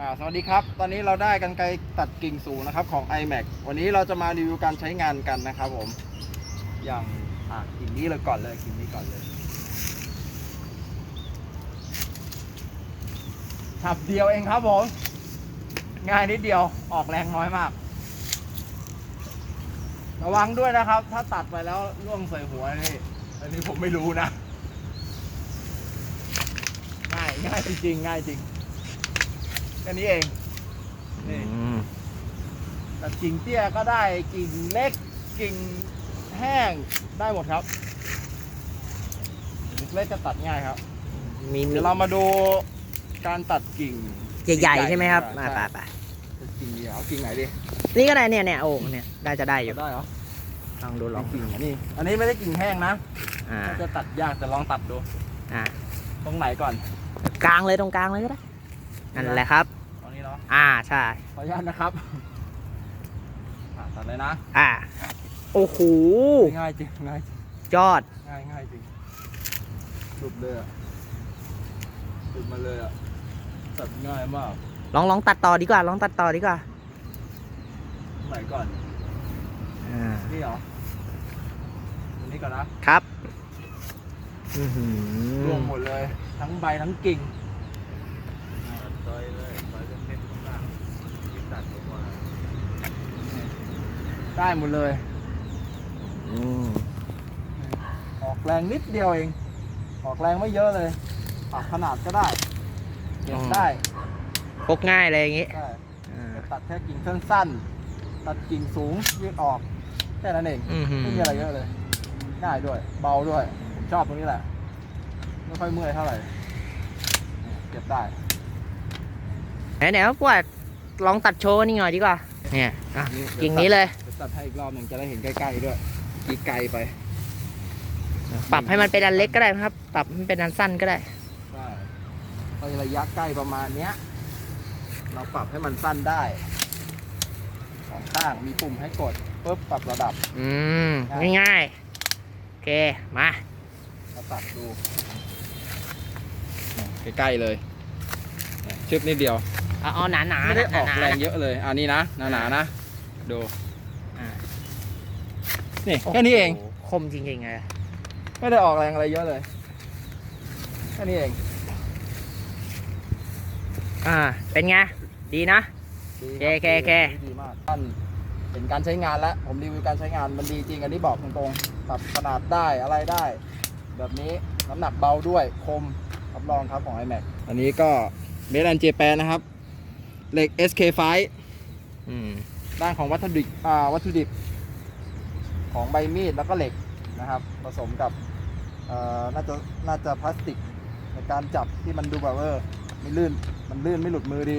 อ่าสวัสดีครับ ตอนนี้เราได้กันไกรตัดกิ่งสูงนะครับของ iMac วันนี้เราจะมารีวิวการใช้งานกันนะครับผม อย่างอ่ากิ่งนี้เลยก่อนเลยกิ่งนี้ก่อนเลยฉับเดียวเองครับผม ง่ายนิดเดียวออกแรงน้อยมาก ระวังด้วยนะครับ ถ้าตัดไปแล้วร่วงใส่หัวนี่อันนี้ผมไม่รู้นะ ง่ายง่ายจริงง่ายจริง ค่นี้เองนี่ตัดกิ่งเตี้ยก็ได้กิ่งเล็กกิ่งแห้งได้หมดครับกิ่งเล็กจะตัดง่ายครับมีมีเดี๋ยวเรามาดูการตัดกิ่งใหญ่ๆใช่ไหมครับใช่มาไปไปกิ่งเดียวเอากิ่งไหนดีนี่ก็ได้เนี่ยเนี่ยโอ้เนี่ยได้จะได้อยู่ได้เหรอลองดูลองกิ่งอันนี้ อันนี้ไม่ได้กิ่งแห้งนะอ่าจะตัดยากแต่ลองตัดดูอ่าตรงไหนก่อน กลางเลยตรงกลางเลยก็ได้นั่นแหละครับตรงนี้ เนาะอ่าใช่ ขออนุญาตนะครับอะตัดเลยนะอ่า โอ้โห ง่ายจริงง่ายจริงยอด ง่ายง่ายจริงหลุดเลยอะหลุดมาเลยอะตัดง่ายมากลองลองตัดต่อดีกว่า ลองตัดต่อดีกว่าตรงไหนก่อนอ่า นี่เหรอตรงนี้ก่อนนะครับอื้อหือรวมหมดเลย ทั้งใบทั้งกิ่งซอยเลย ได้หมดเลย อืมออกแรงนิดเดียวเอง ออกแรงไม่เยอะเลยปรับขนาดก็ได้เก็บได้พกง่ายเลยอย่างงี้ได้อ่าตัดแค่กิ่งสั้นๆตัดกิ่งสูงยืดออกแค่นั้นเอง อื้อหือไม่มีอะไรเยอะเลย ง่ายด้วย เบาด้วย ผมชอบตรงนี้แหละ ไม่ค่อยเมื่อยเท่าไหร่ เก็บได้ ไหนไหนๆว่า ลองตัดโชว์นี่หน่อยดีกว่า เนี่ยอะกิ่งนี้เลยจะตัดให้อีกรอบหนึ่งจะได้เห็นใกล้ๆด้วยกีไกลไป ปรับให้มันเป็นอันเล็กก็ได้นะครับ ปรับให้มันเป็นอันสั้นก็ได้ได้ในระยะใกล้ประมาณเนี้ย เราปรับให้มันสั้นได้สองข้างมีปุ่มให้กดปุ๊บปรับระดับ อืมง่ายๆโอเคมามาตัดดูเนี่ยใกล้ๆเลยเนี่ยชึบนิดเดียว เอาเอาหนาๆหนาไม่ได้ออกหนาๆแรงเยอะเลยอันนี้นะหนาๆนะดูอ่านี่แค่นี้เองโโหคมจริงๆเลยไม่ได้ออกแรงอะไรเยอะเลยแค่นี้เอง อ่า เป็นไง ดีนะดีโอเคโอเคโอเคดีดีมากท่านเห็นการใช้งานแล้ว ผมรีวิวการใช้งานมันดีจริงอันนี้บอกตรงๆปรับขนาดได้อะไรได้ แบบนี้น้ำหนักเบาด้วยคมรับรองครับของ iMac อันนี้ก็เบสแอนเจแปนนะครับ เหล็ก SK5 อืมด้านของวัตถุดิบอ่าวัตถุดิบ ของใบมีดแล้วก็เหล็กนะครับ ผสมกับเอ่อน่าจะน่าจะพลาสติกในการจับที่มันดูแบบเออไม่ลื่นมันลื่นไม่หลุดมือดี